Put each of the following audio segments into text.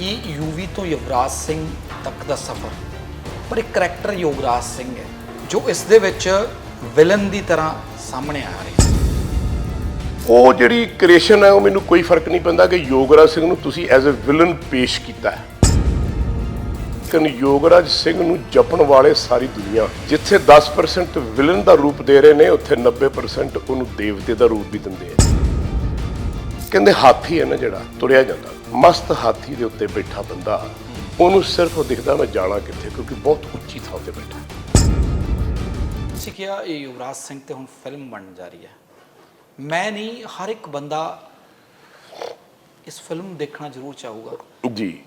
ਕਿ ਯੂਵੀ ਤੋਂ ਯੁਵਰਾਜ ਸਿੰਘ ਤੱਕ ਦਾ ਸਫ਼ਰ। ਪਰ ਇੱਕ ਕਰੈਕਟਰ ਯੋਗਰਾਜ ਸਿੰਘ ਹੈ, ਜੋ ਇਸ ਦੇ ਵਿੱਚ ਵਿਲਨ ਦੀ ਤਰ੍ਹਾਂ ਸਾਹਮਣੇ ਆ ਰਿਹਾ ਉਹ ਜਿਹੜੀ ਕ੍ਰੀਏਸ਼ਨ ਹੈ, ਉਹ ਮੈਨੂੰ ਕੋਈ ਫ਼ਰਕ ਨਹੀਂ ਪੈਂਦਾ ਕਿ ਯੋਗਰਾਜ ਸਿੰਘ ਨੂੰ ਤੁਸੀਂ ਐਜ਼ ਅ ਵਿਲਨ ਪੇਸ਼ ਕੀਤਾ ਹੈ। ਕਿ ਯੋਗਰਾਜ ਸਿੰਘ ਨੂੰ ਜਪਣ ਵਾਲੇ ਸਾਰੀ ਦੁਨੀਆ, ਜਿੱਥੇ 10% ਵਿਲਨ ਦਾ ਰੂਪ ਦੇ ਰਹੇ ਨੇ, ਉੱਥੇ 90% ਉਹਨੂੰ ਦੇਵਤੇ ਦਾ ਰੂਪ ਵੀ ਦਿੰਦੇ ਆ। ਕਹਿੰਦੇ ਹਾਥੀ ਹੈ ਨਾ ਜਿਹੜਾ ਤੁਰਿਆ ਜਾਂਦਾ। ਮਸਤ ਹਾਥੀ ਦੇ ਉੱਤੇ ਬੈਠਾ ਬੰਦਾ ਉਹਨੂੰ ਸਿਰਫ ਉਹ ਦਿਖਦਾ ਮੈਂ ਜਾਣਾ ਕਿੱਥੇ? ਕਿਉਂਕਿ ਬਹੁਤ ਉੱਚੀ ਥਾਂ ਤੇ ਬੈਠਾ। ਤੁਸੀਂ ਕਿਹਾ ਇਹ ਯੁਵਰਾਜ ਸਿੰਘ ਤੇ ਹੁਣ ਫਿਲਮ ਬਣਨ ਜਾ ਰਹੀ ਹੈ। ਮੈਂ ਨਹੀਂ ਹਰ ਇੱਕ ਬੰਦਾ ਇਸ ਫਿਲਮ ਦੇਖਣਾ ਜ਼ਰੂਰ ਚਾਹੂਗਾ। ਜੀ।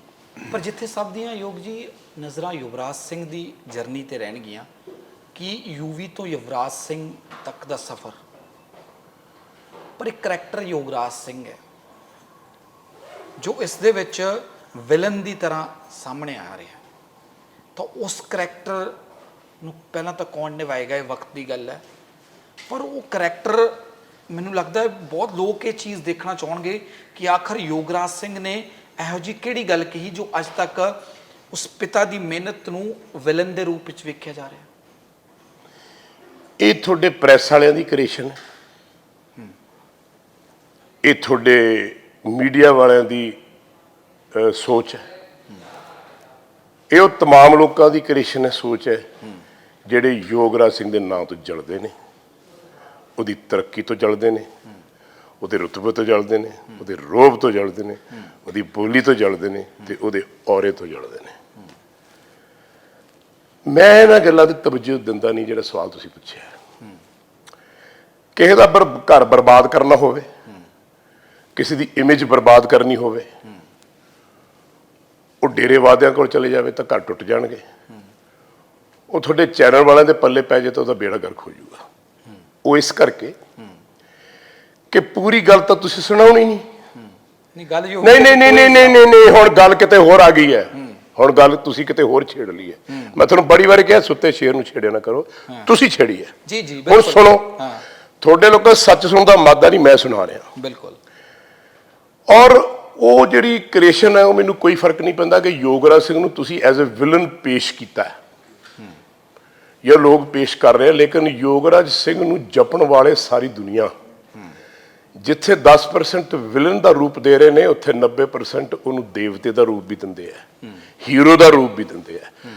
ਪਰ ਜਿੱਥੇ ਸਭ ਦੀਆਂ ਯੋਗ ਜੀ ਨਜ਼ਰਾਂ ਯੁਵਰਾਜ ਸਿੰਘ ਦੀ ਜਰਨੀ ਤੇ ਰਹਿਣਗੀਆਂ ਕਿ ਯੂਵੀ ਤੋਂ ਯੁਵਰਾਜ ਸਿੰਘ ਤੱਕ ਦਾ ਸਫ਼ਰ। ਪਰ ਇੱਕ ਕਰੈਕਟਰ ਯੋਗਰਾਜ ਸਿੰਘ ਹੈ ਜੋ ਇਸ ਦੇ ਵਿੱਚ ਵਿਲਨ ਦੀ ਤਰ੍ਹਾਂ ਸਾਹਮਣੇ ਆ ਰਿਹਾ ਤਾਂ ਉਸ ਕਰੈਕਟਰ ਨੂੰ ਪਹਿਲਾਂ ਤਾਂ ਕੌਣ ਨਿਭਾਏਗਾ ਇਹ ਵਕਤ ਦੀ ਗੱਲ ਹੈ ਪਰ ਉਹ ਕਰੈਕਟਰ ਮੈਨੂੰ ਲੱਗਦਾ ਹੈ ਬਹੁਤ ਲੋਕ ਇਹ ਚੀਜ਼ ਦੇਖਣਾ ਚਾਹਣਗੇ ਕਿ ਆਖਰ ਯੋਗਰਾਜ ਸਿੰਘ ਨੇ ਇਹੋ ਜੀ ਕਿਹੜੀ ਗੱਲ ਕਹੀ ਜੋ ਅੱਜ ਤੱਕ ਉਸ ਪਿਤਾ ਦੀ ਮਿਹਨਤ ਨੂੰ ਵਿਲਨ ਦੇ ਰੂਪ ਵਿੱਚ ਵੇਖਿਆ ਜਾ ਰਿਹਾ ਇਹ ਤੁਹਾਡੇ ਪ੍ਰੈਸ ਵਾਲਿਆਂ ਦੀ ਕ੍ਰੀਏਸ਼ਨ ਹੈ। ਇਹ ਤੁਹਾਡੇ ਮੀਡੀਆ ਵਾਲਿਆਂ ਦੀ ਅਹ, ਸੋਚ ਹੈ ਇਹ ਉਹ तमाम ਲੋਕਾਂ ਦੀ ਕ੍ਰੀਏਸ਼ਨ ਹੈ ਸੋਚ ਹੈ ਜਿਹੜੇ ਯੋਗਰਾਜ ਸਿੰਘ ਦੇ ਨਾਂ ਤੋਂ ਜਲਦੇ ਨੇ ਉਹਦੀ ਤਰੱਕੀ ਤੋਂ ਜਲਦੇ ਨੇ ਉਹਦੇ ਰੁਤਬੇ ਤੋਂ ਜਲਦੇ ਨੇ ਉਹਦੇ ਰੋਬ ਤੋਂ ਜਲਦੇ ਨੇ ਉਹਦੀ ਬੋਲੀ ਤੋਂ ਜਲਦੇ ਨੇ ਤੇ ਉਹਦੇ ਔਰੇ ਤੋਂ ਜਲਦੇ ਨੇ ਮੈਂ ਇਹਨਾਂ ਗੱਲਾਂ ਤੇ ਤਵੱਜੋ ਦਿੰਦਾ ਨਹੀਂ ਜਿਹੜਾ ਸਵਾਲ ਤੁਸੀਂ ਪੁੱਛਿਆ ਕਿਸੇ ਦਾ ਬਰ ਘਰ ਬਰਬਾਦ ਕਰਨਾ ਹੋਵੇ ਕਿਸੇ ਦੀ ਇਮੇਜ ਬਰਬਾਦ ਕਰਨੀ ਹੋਵੇ ਉਹ ਡੇਰੇ ਵਾਦਿਆਂ ਕੋਲ ਚਲੇ ਜਾਵੇ ਤਾਂ ਘਰ ਟੁੱਟ ਜਾਣਗੇ। ਉਹ ਤੁਹਾਡੇ ਚੈਨਲ ਵਾਲਿਆਂ ਦੇ ਪੱਲੇ ਪੈ ਜੇ ਤਾਂ ਉਹਦਾ ਬੇੜਾ ਗਰਕ ਹੋ ਜਾਊਗਾ। ਉਹ ਇਸ ਕਰਕੇ ਕਿ ਪੂਰੀ ਗੱਲ ਤਾਂ ਤੁਸੀਂ ਸੁਣਾਉਣੀ ਨਹੀਂ। ਨਹੀਂ ਗੱਲ ਨਹੀਂ ਨਹੀਂ ਨਹੀਂ ਨਹੀਂ ਨਹੀਂ ਨਹੀਂ ਨਹੀਂ ਹੁਣ ਗੱਲ ਕਿਤੇ ਹੋਰ ਆ ਗਈ ਹੈ। ਹੁਣ ਗੱਲ ਤੁਸੀਂ ਕਿਤੇ ਹੋਰ ਛੇੜ ਲਈ ਹੈ। ਮੈਂ ਤੁਹਾਨੂੰ ਬੜੀ ਵਾਰ ਕਿਹਾ ਸੁੱਤੇ ਸ਼ੇਰ ਨੂੰ ਛੇੜਿਆ ਨਾ ਕਰੋ। ਤੁਸੀਂ ਛੇੜੀ ਹੈ। ਜੀ ਜੀ ਹੁਣ ਸੁਣੋ। ਤੁਹਾਡੇ ਲੋਕਾਂ ਸੱਚ ਸੁਣਨ ਦਾ ਮਾਦਾ ਨਹੀਂ ਮੈਂ ਸੁਣਾ ਰਿਹਾ। ਬਿਲਕੁਲ। ਔਰ ਉਹ ਜਿਹੜੀ ਕ੍ਰੀਏਸ਼ਨ ਹੈ, ਉਹ ਮੈਨੂੰ ਕੋਈ ਫ਼ਰਕ ਨਹੀਂ ਪੈਂਦਾ ਕਿ ਯੋਗਰਾਜ ਸਿੰਘ ਨੂੰ ਤੁਸੀਂ ਐਜ਼ ਅ ਵਿਲਨ ਪੇਸ਼ ਕੀਤਾ ਹੈ। ਇਹ ਲੋਕ ਪੇਸ਼ ਕਰ ਰਹੇ ਆ, ਲੇਕਿਨ ਯੋਗਰਾਜ ਸਿੰਘ ਨੂੰ ਜਪਣ ਵਾਲੇ ਸਾਰੀ ਦੁਨੀਆ। ਜਿੱਥੇ 10% ਵਿਲਨ ਦਾ ਰੂਪ ਦੇ ਰਹੇ ਨੇ, ਉੱਥੇ 90% ਉਹਨੂੰ ਦੇਵਤੇ ਦਾ ਰੂਪ ਵੀ ਦਿੰਦੇ ਆ। ਹੀਰੋ ਦਾ ਰੂਪ ਵੀ ਦਿੰਦੇ ਆ।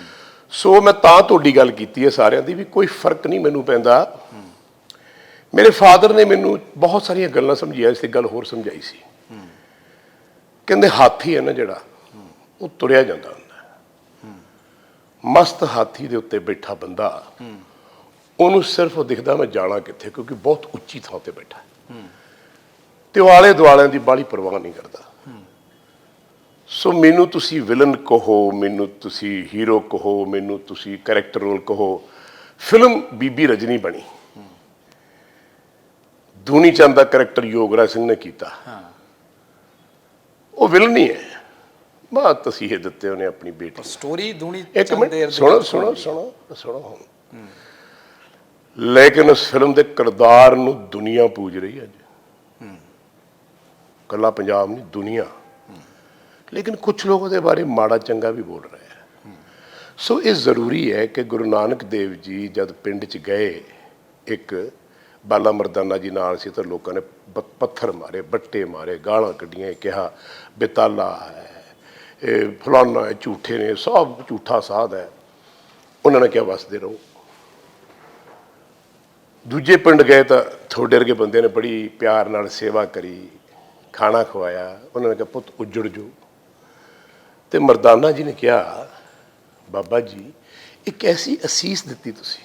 ਸੋ ਮੈਂ ਤਾਂ ਤੁਹਾਡੀ ਗੱਲ ਕੀਤੀ ਹੈ ਸਾਰਿਆਂ ਦੀ ਵੀ ਕੋਈ ਫ਼ਰਕ ਨਹੀਂ ਮੈਨੂੰ ਪੈਂਦਾ। ਮੇਰੇ ਫਾਦਰ ਨੇ ਮੈਨੂੰ ਬਹੁਤ ਸਾਰੀਆਂ ਗੱਲਾਂ ਸਮਝਾਈਆਂ ਸੀ ਗੱਲ ਹੋਰ ਸਮਝਾਈ ਸੀ। ਕਹਿੰਦੇ ਹਾਥੀ ਹੈ ਨਾ ਜਿਹੜਾ, ਉਹ ਤੁਰਿਆ ਜਾਂਦਾ ਹੁੰਦਾ ਮਸਤ ਹਾਥੀ ਦੇ ਉੱਤੇ ਬੈਠਾ ਬੰਦਾ, ਉਹਨੂੰ ਸਿਰਫ ਉਹ ਦਿਖਦਾ ਮੈਂ ਜਾਣਾ ਕਿੱਥੇ, ਕਿਉਂਕਿ ਬਹੁਤ ਉੱਚੀ ਥਾਂ ਤੇ ਬੈਠਾ ਤੇ ਉਹ ਆਲੇ ਦੁਆਲਿਆਂ ਦੀ ਬਾਲੀ ਪਰਵਾਹ ਨਹੀਂ ਕਰਦਾ। ਸੋ ਮੈਨੂੰ ਤੁਸੀਂ ਵਿਲਨ ਕਹੋ, ਮੈਨੂੰ ਤੁਸੀਂ ਹੀਰੋ ਕਹੋ, ਮੈਨੂੰ ਤੁਸੀਂ ਕੈਰੈਕਟਰ ਰੋਲ ਕਹੋ ਫਿਲਮ ਬੀਬੀ ਰਜਨੀ ਬਣੀ। ਦੂਨੀ ਚੰਦ ਦਾ ਕੈਰੈਕਟਰ ਯੋਗਰਾਜ ਸਿੰਘ ਨੇ ਕੀਤਾ। ਹਾਂ। ਉਹ ਵਿਲਨ ਨਹੀਂ ਹੈ। ਮਾਂ ਤਸੀਹੇ ਦਿੱਤੇ ਉਹਨੇ ਆਪਣੀ ਬੇਟੀ ਸਟੋਰੀ ਦੂਣੀ ਇੱਕ ਮਿੰਟ ਸੁਣੋ ਸੁਣੋ। ਸੁਣੋ ਸੁਣੋ ਹੁਣ। ਲੇਕਿਨ ਉਸ ਫਿਲਮ ਦੇ ਕਿਰਦਾਰ ਨੂੰ ਦੁਨੀਆ ਪੂਜ ਰਹੀ ਹੈ ਅੱਜ। ਕੱਲਾ ਪੰਜਾਬ ਨਹੀਂ ਦੁਨੀਆ। ਲੇਕਿਨ ਕੁਝ ਲੋਕ ਉਹਦੇ ਬਾਰੇ ਮਾੜਾ ਚੰਗਾ ਵੀ ਬੋਲ ਰਹੇ ਹੈ। ਸੋ ਇਹ ਜ਼ਰੂਰੀ ਹੈ ਕਿ ਗੁਰੂ ਨਾਨਕ ਦੇਵ ਜੀ ਜਦ ਪਿੰਡ 'ਚ ਗਏ ਇੱਕ ਬਾਲਾ ਮਰਦਾਨਾ ਜੀ ਨਾਲ ਸੀ ਤਾਂ ਲੋਕਾਂ ਨੇ ਪੱਥਰ ਮਾਰੇ, ਬੱਟੇ ਮਾਰੇ, ਗਾਲਾਂ ਕੱਢੀਆਂ ਕਿਹਾ ਬੇਤਾਲਾ ਹੈ, ਇਹ ਫਲਾਨਾ ਹੈ, ਝੂਠੇ ਨੇ, ਸਭ ਝੂਠਾ ਸਾਧ ਹੈ। ਉਹਨਾਂ ਨੇ ਕਿਹਾ, ਵਸਦੇ ਰਹੋ। ਦੂਜੇ ਪਿੰਡ ਗਏ ਤਾਂ ਥੋੜੇ ਵਰਗੇ ਬੰਦੇ ਨੇ ਬੜੀ ਪਿਆਰ ਨਾਲ ਸੇਵਾ ਕਰੀ, ਖਾਣਾ ਖਵਾਇਆ। ਉਹਨਾਂ ਨੇ ਕਿਹਾ, ਪੁੱਤ, ਉੱਜੜ ਜੋ ਤੇ ਮਰਦਾਨਾ ਜੀ ਨੇ ਕਿਹਾ, ਬਾਬਾ ਜੀ, ਇੱਕ ਐਸੀ ਅਸੀਸ ਦਿੱਤੀ ਤੁਸੀਂ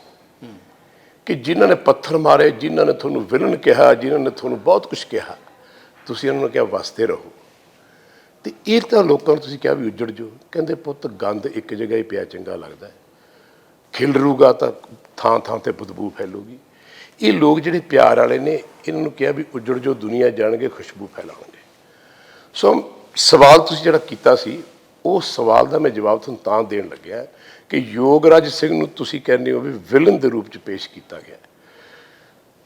ਕਿ ਜਿਨ੍ਹਾਂ ਨੇ ਪੱਥਰ ਮਾਰੇ, ਜਿਨ੍ਹਾਂ ਨੇ ਤੁਹਾਨੂੰ ਵਿਲਨ ਕਿਹਾ, ਜਿਨ੍ਹਾਂ ਨੇ ਤੁਹਾਨੂੰ ਬਹੁਤ ਕੁਝ ਕਿਹਾ, ਤੁਸੀਂ ਉਹਨਾਂ ਨੂੰ ਕਿਹਾ ਵਸਦੇ ਰਹੋ। ਤੇ ਇਹ ਤਾਂ ਲੋਕਾਂ ਨੂੰ ਤੁਸੀਂ ਕਿਹਾ ਵੀ ਉੱਜੜ ਜੋ ਕਹਿੰਦੇ ਪੁੱਤ ਗੰਦ ਇੱਕ ਜਗ੍ਹਾ ਹੀ ਪਿਆ, ਚੰਗਾ ਲੱਗਦਾ ਹੈ। ਖਿਲਰੂਗਾ ਤਾਂ ਥਾਂ ਥਾਂ ਤੇ ਬਦਬੂ ਫੈਲੂਗੀ। ਇਹ ਲੋਕ ਜਿਹੜੇ ਪਿਆਰ ਵਾਲੇ ਨੇ, ਇਹਨਾਂ ਨੂੰ ਕਿਹਾ ਵੀ ਉੱਜੜ ਜੋ ਦੁਨੀਆ ਜਾਣਗੇ, ਖੁਸ਼ਬੂ ਫੈਲਾਉਣਗੇ। ਸੋ ਸਵਾਲ ਤੁਸੀਂ ਜਿਹੜਾ ਕੀਤਾ ਸੀ ਉਹ ਸਵਾਲ ਦਾ ਮੈਂ ਜਵਾਬ ਤੁਹਾਨੂੰ ਤਾਂ ਦੇਣ ਲੱਗਿਆ ਕਿ ਯੋਗਰਾਜ ਸਿੰਘ ਨੂੰ ਤੁਸੀਂ ਕਹਿੰਦੇ ਹੋ ਵੀ ਵਿਲਨ ਦੇ ਰੂਪ ਚ ਪੇਸ਼ ਕੀਤਾ ਗਿਆ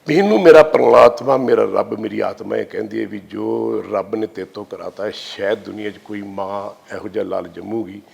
ਮੈਨੂੰ ਮੇਰਾ ਪ੍ਰਮਾਤਮਾ, ਮੇਰਾ ਰੱਬ, ਮੇਰੀ ਆਤਮਾ ਇਹ ਕਹਿੰਦੀ ਹੈ ਵੀ ਜੋ ਰੱਬ ਨੇ ਤੇਤੋਂ ਕਰਾਤਾ ਸ਼ਾਇਦ ਦੁਨੀਆ 'ਚ ਕੋਈ ਮਾਂ ਇਹੋ ਜਿਹਾ ਲਾਲ ਜੰਮੂਗੀ।